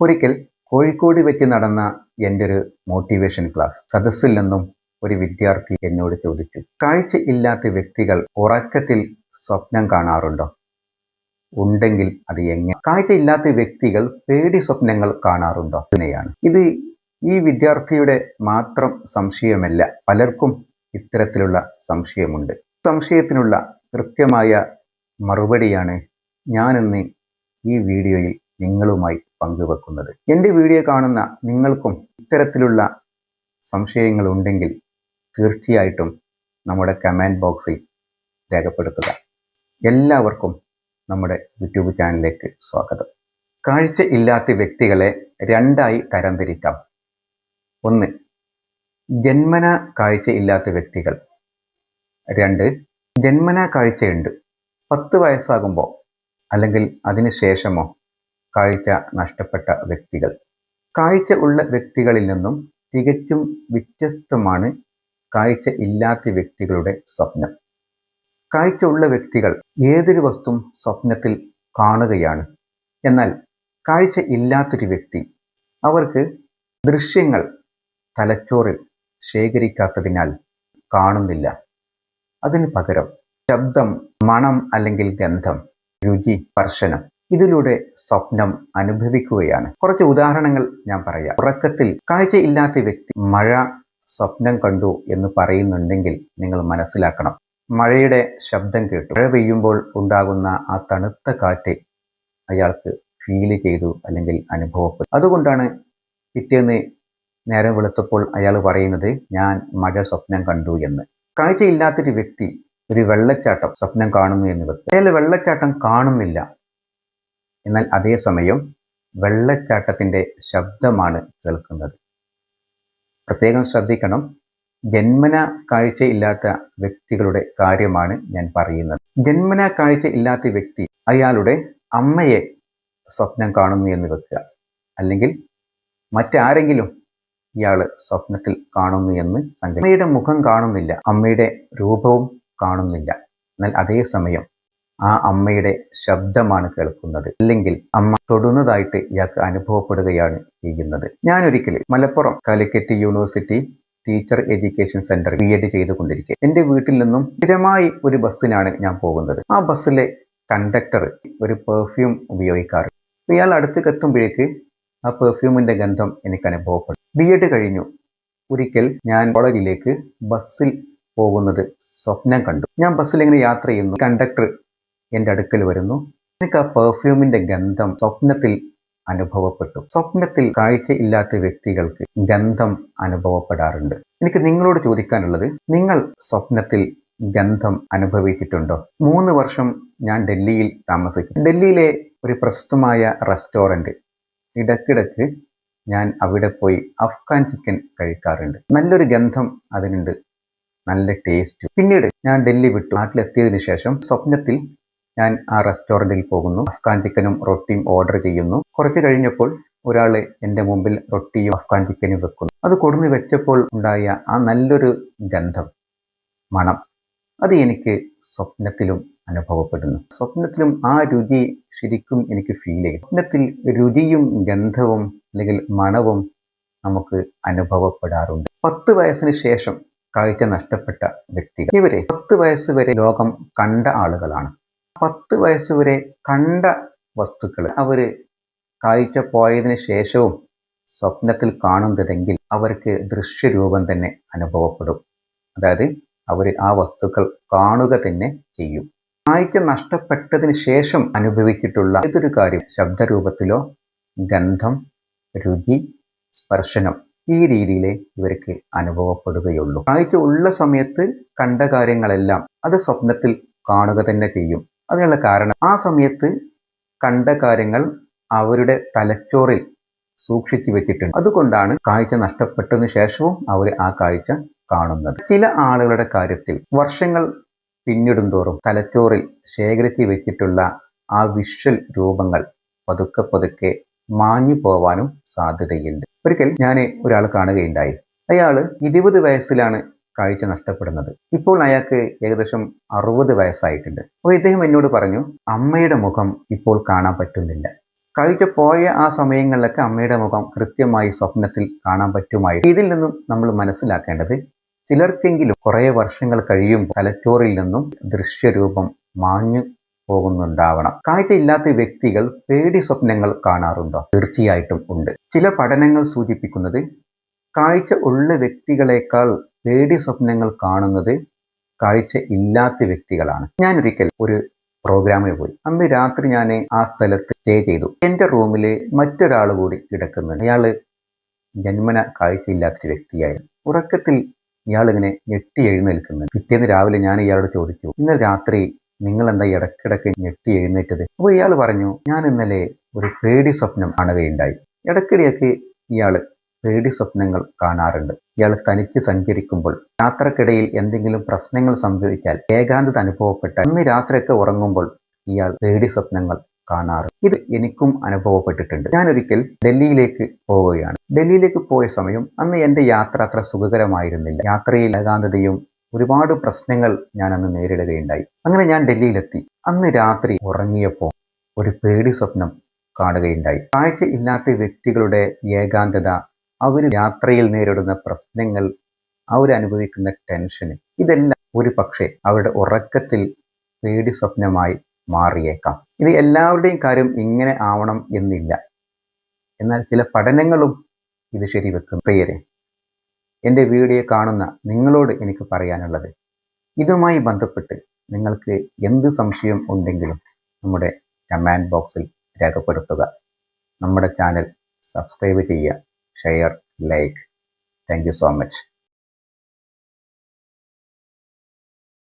ഒരിക്കൽ കോഴിക്കോട് വെച്ച് നടന്ന എന്റെ ഒരു മോട്ടിവേഷൻ ക്ലാസ് സദസ്സിൽ നിന്നും ഒരു വിദ്യാർത്ഥി എന്നോട് ചോദിച്ചു കാഴ്ച ഇല്ലാത്ത വ്യക്തികൾ ഉറക്കത്തിൽ സ്വപ്നം കാണാറുണ്ടോ? ഉണ്ടെങ്കിൽ അത് എങ്ങനെ? കാഴ്ച ഇല്ലാത്ത വ്യക്തികൾ പേടി സ്വപ്നങ്ങൾ കാണാറുണ്ടോ? അങ്ങനെയാണ് ഇത് ഈ വിദ്യാർത്ഥിയുടെ മാത്രം സംശയമല്ല പലർക്കും ഇത്തരത്തിലുള്ള സംശയമുണ്ട്. സംശയത്തിനുള്ള കൃത്യമായ മറുപടിയാണ് ഞാനിന്ന് ഈ വീഡിയോയിൽ നിങ്ങളുമായി പങ്കുവെക്കുന്നത്. എന്റെ വീഡിയോ കാണുന്ന നിങ്ങൾക്കും ഇത്തരത്തിലുള്ള സംശയങ്ങൾ ഉണ്ടെങ്കിൽ തീർച്ചയായിട്ടും നമ്മുടെ കമന്റ് ബോക്സിൽ രേഖപ്പെടുത്തുക. എല്ലാവർക്കും നമ്മുടെ യൂട്യൂബ് ചാനലിലേക്ക് സ്വാഗതം. കാഴ്ച ഇല്ലാത്ത വ്യക്തികളെ രണ്ടായി തരംതിരിക്കാം. ഒന്ന് ജന്മന കാഴ്ച ഇല്ലാത്ത വ്യക്തികൾ. രണ്ട് ജന്മന കാഴ്ചയുണ്ട്. പത്ത് വയസ്സാകുമ്പോൾ അല്ലെങ്കിൽ അതിന് ശേഷമോ കാഴ്ച നഷ്ടപ്പെട്ട വ്യക്തികൾ. കാഴ്ച ഉള്ള വ്യക്തികളിൽ നിന്നും തികച്ചും വ്യത്യസ്തമാണ് കാഴ്ച ഇല്ലാത്ത വ്യക്തികളുടെ സ്വപ്നം. കാഴ്ച ഉള്ള വ്യക്തികൾ ഏതൊരു വസ്തുവും സ്വപ്നത്തിൽ കാണുകയാണ്. എന്നാൽ കാഴ്ച ഇല്ലാത്തൊരു വ്യക്തി അവർക്ക് ദൃശ്യങ്ങൾ തലച്ചോറിൽ ശേഖരിക്കാത്തതിനാൽ കാണുന്നില്ല. അതിന് പകരം ശബ്ദം മണം അല്ലെങ്കിൽ ഗന്ധം രുചി സ്പർശനം ഇതിലൂടെ സ്വപ്നം അനുഭവിക്കുകയാണ്. കുറച്ച് ഉദാഹരണങ്ങൾ ഞാൻ പറയാം. ഉറക്കത്തിൽ കാഴ്ച ഇല്ലാത്ത വ്യക്തി മഴ സ്വപ്നം കണ്ടു എന്ന് പറയുന്നുണ്ടെങ്കിൽ നിങ്ങൾ മനസ്സിലാക്കണം. മഴയുടെ ശബ്ദം കേട്ടു. മഴ പെയ്യുമ്പോൾ ഉണ്ടാകുന്ന ആ തണുത്ത കാറ്റ് അയാൾക്ക് ഫീൽ ചെയ്തു അല്ലെങ്കിൽ അനുഭവപ്പെട്ടു. അതുകൊണ്ടാണ് പിറ്റേന്ന് നേരം വെളുത്തപ്പോൾ അയാൾ പറയുന്നത് ഞാൻ മഴ സ്വപ്നം കണ്ടു എന്ന്. കാഴ്ചയില്ലാത്തൊരു വ്യക്തി ഒരു വെള്ളച്ചാട്ടം സ്വപ്നം കാണുന്നു എന്ന് വെക്കും. അയാൾ വെള്ളച്ചാട്ടം കാണുന്നില്ല. എന്നാൽ അതേസമയം വെള്ളച്ചാട്ടത്തിന്റെ ശബ്ദമാണ് കേൾക്കുന്നത്. പ്രത്യേകം ശ്രദ്ധിക്കണം. ജന്മന കാഴ്ചയില്ലാത്ത വ്യക്തികളുടെ കാര്യമാണ് ഞാൻ പറയുന്നത്. ജന്മന കാഴ്ച ഇല്ലാത്ത വ്യക്തി അയാളുടെ അമ്മയെ സ്വപ്നം കാണുന്നു എന്ന് വെക്കുക. അല്ലെങ്കിൽ മറ്റാരെങ്കിലും ഇയാൾ സ്വപ്നത്തിൽ കാണുന്നു എന്ന് സങ്കല്പ അമ്മയുടെ മുഖം കാണുന്നില്ല. അമ്മയുടെ രൂപവും കാണുന്നില്ല. എന്നാൽ അതേസമയം ആ അമ്മയുടെ ശബ്ദമാണ് കേൾക്കുന്നത്. അല്ലെങ്കിൽ അമ്മ തൊടുന്നതായിട്ട് ഇയാൾക്ക് അനുഭവപ്പെടുകയാണ് ചെയ്യുന്നത്. ഞാനൊരിക്കൽ Malappuram Calicut university teacher education centre B Ed ചെയ്തുകൊണ്ടിരിക്കുക എന്റെ വീട്ടിൽ നിന്നും സ്ഥിരമായി ഒരു ബസ്സിനാണ് ഞാൻ പോകുന്നത്. ആ ബസ്സിലെ കണ്ടക്ടർ ഒരു പെർഫ്യൂം ഉപയോഗിക്കാറ് ഇയാൾ അടുത്തേക്ക് എത്തുമ്പോഴേക്ക് ആ പെർഫ്യൂമിന്റെ ഗന്ധം എനിക്ക് അനുഭവപ്പെടും. ബി എഡ് കഴിഞ്ഞു. ഒരിക്കൽ ഞാൻ കോളേജിലേക്ക് ബസ്സിൽ പോകുന്നത് സ്വപ്നം കണ്ടു. ഞാൻ ബസ്സിൽ ഇങ്ങനെ യാത്ര ചെയ്യുന്നു? കണ്ടക്ടർ എന്റെ അടുക്കൽ വരുന്നു. എനിക്ക് ആ പെർഫ്യൂമിന്റെ ഗന്ധം സ്വപ്നത്തിൽ അനുഭവപ്പെട്ടു. സ്വപ്നത്തിൽ കാഴ്ച ഇല്ലാത്ത വ്യക്തികൾക്ക് ഗന്ധം അനുഭവപ്പെടാറുണ്ട്. എനിക്ക് നിങ്ങളോട് ചോദിക്കാനുള്ളത് നിങ്ങൾ സ്വപ്നത്തിൽ ഗന്ധം അനുഭവിച്ചിട്ടുണ്ടോ? മൂന്ന് വർഷം ഞാൻ ഡൽഹിയിൽ താമസിക്കും. ഡൽഹിയിലെ ഒരു പ്രശസ്തമായ റെസ്റ്റോറന്റ് ഇടയ്ക്കിടയ്ക്ക് ഞാൻ അവിടെ പോയി അഫ്ഗാൻ ചിക്കൻ കഴിക്കാറുണ്ട്. നല്ലൊരു ഗന്ധം അതിനുണ്ട്. നല്ല ടേസ്റ്റ് പിന്നീട് ഞാൻ ഡൽഹി വിട്ടു. നാട്ടിലെത്തിയതിനു ശേഷം സ്വപ്നത്തിൽ ഞാൻ ആ റെസ്റ്റോറന്റിൽ പോകുന്നു. അഫ്ഗാൻ ചിക്കനും റൊട്ടിയും ഓർഡർ ചെയ്യുന്നു. കുറച്ച് കഴിഞ്ഞപ്പോൾ ഒരാൾ എന്റെ മുമ്പിൽ റൊട്ടിയും അഫ്ഗാൻ ചിക്കനും വെക്കുന്നു. അത് കൊടുന്നു വെച്ചപ്പോൾ ഉണ്ടായ ആ നല്ലൊരു ഗന്ധം മണം അത് എനിക്ക് സ്വപ്നത്തിലും അനുഭവപ്പെടുന്നു. സ്വപ്നത്തിലും ആ രുചി ശരിക്കും എനിക്ക് ഫീൽ ചെയ്യും സ്വപ്നത്തിൽ രുചിയും ഗന്ധവും അല്ലെങ്കിൽ മണവും നമുക്ക് അനുഭവപ്പെടാറുണ്ട്. പത്ത് വയസ്സിന് ശേഷം കാഴ്ച നഷ്ടപ്പെട്ട വ്യക്തികൾ. ഇവരെ പത്ത് വയസ്സ് വരെ ലോകം കണ്ട ആളുകളാണ്. പത്ത് വയസ്സ് വരെ കണ്ട വസ്തുക്കൾ അവർ കാഴ്ച പോയതിന് ശേഷവും സ്വപ്നത്തിൽ കാണുന്നതെങ്കിൽ അവർക്ക് ദൃശ്യരൂപം തന്നെ അനുഭവപ്പെടും. അതായത് അവർ ആ വസ്തുക്കൾ കാണുക തന്നെ ചെയ്യും. കാഴ്ച നഷ്ടപ്പെട്ടതിന് ശേഷം അനുഭവിച്ചിട്ടുള്ള ഏതൊരു കാര്യം? ശബ്ദരൂപത്തിലോ ഗന്ധം രുചി സ്പർശനം ഈ രീതിയിലെ ഇവർക്ക് അനുഭവപ്പെടുകയുള്ളൂ. കാഴ്ച ഉള്ള സമയത്ത് കണ്ട കാര്യങ്ങളെല്ലാം അത് സ്വപ്നത്തിൽ കാണുക തന്നെ ചെയ്യും. അതിനുള്ള കാരണം ആ സമയത്ത് കണ്ട കാര്യങ്ങൾ അവരുടെ തലച്ചോറിൽ സൂക്ഷിച്ചു വെച്ചിട്ടുണ്ട്. അതുകൊണ്ടാണ് കാഴ്ച നഷ്ടപ്പെട്ടതിന് ശേഷവും അവർ ആ കാഴ്ച കാണുന്നത്. ചില ആളുകളുടെ കാര്യത്തിൽ വർഷങ്ങൾ പിന്നിടുന്തോറും തലച്ചോറിൽ ശേഖരിച്ചു വെച്ചിട്ടുള്ള ആ വിഷ്വൽ രൂപങ്ങൾ പതുക്കെ പതുക്കെ മാഞ്ഞു പോവാനും സാധ്യതയുണ്ട്. ഒരിക്കൽ ഞാൻ ഒരാൾ കാണുകയുണ്ടായി. അയാൾ ഇരുപത് വയസ്സിലാണ് കാഴ്ച നഷ്ടപ്പെടുന്നത്. ഇപ്പോൾ അയാൾക്ക് ഏകദേശം അറുപത് വയസ്സായിട്ടുണ്ട്. അപ്പോൾ ഇദ്ദേഹം എന്നോട് പറഞ്ഞു അമ്മയുടെ മുഖം ഇപ്പോൾ കാണാൻ പറ്റുന്നില്ല. കാഴ്ച പോയ ആ സമയങ്ങളിലൊക്കെ അമ്മയുടെ മുഖം കൃത്യമായി സ്വപ്നത്തിൽ കാണാൻ പറ്റുമായിരുന്നു. ഇതിൽ നിന്നും നമ്മൾ മനസ്സിലാക്കേണ്ടത് ചിലർക്കെങ്കിലും കുറേ വർഷങ്ങൾ കഴിയുമ്പോൾ തലച്ചോറിൽ നിന്നും ദൃശ്യരൂപം മാഞ്ഞു പോകുന്നുണ്ടാവണം. കാഴ്ചയില്ലാത്ത വ്യക്തികൾ പേടി സ്വപ്നങ്ങൾ കാണാറുണ്ടോ? തീർച്ചയായിട്ടും ഉണ്ട്. ചില പഠനങ്ങൾ സൂചിപ്പിക്കുന്നത് കാഴ്ച ഉള്ള വ്യക്തികളെക്കാൾ പേടി സ്വപ്നങ്ങൾ കാണുന്നത് കാഴ്ച ഇല്ലാത്ത വ്യക്തികളാണ്. ഞാൻ ഒരിക്കൽ ഒരു പ്രോഗ്രാമിന് പോയി. അന്ന് രാത്രി ഞാൻ ആ സ്ഥലത്ത് സ്റ്റേ ചെയ്തു. എന്റെ റൂമിൽ മറ്റൊരാൾ കൂടി കിടക്കുന്നുണ്ട്. അയാൾ ജന്മന കാഴ്ചയില്ലാത്ത വ്യക്തിയായിരുന്നു. ഉറക്കത്തിൽ ഇയാളിങ്ങനെ ഞെട്ടി എഴുന്നേൽക്കുന്നുണ്ട്. പിറ്റേന്ന് രാവിലെ ഞാൻ ഇയാളോട് ചോദിച്ചു ഇന്നലെ രാത്രി നിങ്ങൾ എന്താ ഇടയ്ക്കിടയ്ക്ക് ഞെട്ടി എഴുന്നേറ്റത്? അപ്പോൾ ഇയാൾ പറഞ്ഞു ഞാൻ ഇന്നലെ ഒരു പേടി സ്വപ്നം കാണുകയുണ്ടായി. ഇടയ്ക്കിടെയൊക്കെ ഇയാൾ പേടി സ്വപ്നങ്ങൾ കാണാറുണ്ട്. ഇയാൾ തനിക്ക് സഞ്ചരിക്കുമ്പോൾ യാത്രക്കിടയിൽ എന്തെങ്കിലും പ്രശ്നങ്ങൾ സംഭവിച്ചാൽ ഏകാന്തത അനുഭവപ്പെട്ട അന്ന് രാത്രിയൊക്കെ ഉറങ്ങുമ്പോൾ ഇയാൾ പേടി സ്വപ്നങ്ങൾ കാണാറ് ഇത് എനിക്കും അനുഭവപ്പെട്ടിട്ടുണ്ട്. ഞാനൊരിക്കൽ ഡൽഹിയിലേക്ക് പോവുകയാണ്. ഡൽഹിയിലേക്ക് പോയ സമയം അന്ന് എന്റെ യാത്ര അത്ര സുഖകരമായിരുന്നില്ല. യാത്രയിൽ ഏകാന്തതയും ഒരുപാട് പ്രശ്നങ്ങൾ ഞാൻ അന്ന് നേരിടുകയുണ്ടായി. അങ്ങനെ ഞാൻ ഡൽഹിയിലെത്തി. അന്ന് രാത്രി ഉറങ്ങിയപ്പോൾ ഒരു പേടി സ്വപ്നം കാണുകയുണ്ടായി. കാഴ്ച ഇല്ലാത്ത വ്യക്തികളുടെ ഏകാന്തത അവർ യാത്രയിൽ നേരിടുന്ന പ്രശ്നങ്ങൾ അവരനുഭവിക്കുന്ന ടെൻഷന് ഇതെല്ലാം ഒരു പക്ഷേ അവരുടെ ഉറക്കത്തിൽ പേടി സ്വപ്നമായി മാറിയേക്കാം. ഇത് എല്ലാവരുടെയും കാര്യം ഇങ്ങനെ ആവണം എന്നില്ല. എന്നാൽ ചില പഠനങ്ങളും ഇത് ശരിവെക്കും പ്രിയരെ എന്റെ വീഡിയോ കാണുന്ന നിങ്ങളോട് എനിക്ക് പറയാനുള്ളത് ഇതുമായി ബന്ധപ്പെട്ട് നിങ്ങൾക്ക് എന്ത് സംശയം ഉണ്ടെങ്കിലും നമ്മുടെ കമാൻഡ് ബോക്സിൽ രേഖപ്പെടുത്തുക. നമ്മുടെ ചാനൽ സബ്സ്ക്രൈബ് ചെയ്യുക. share like thank you so much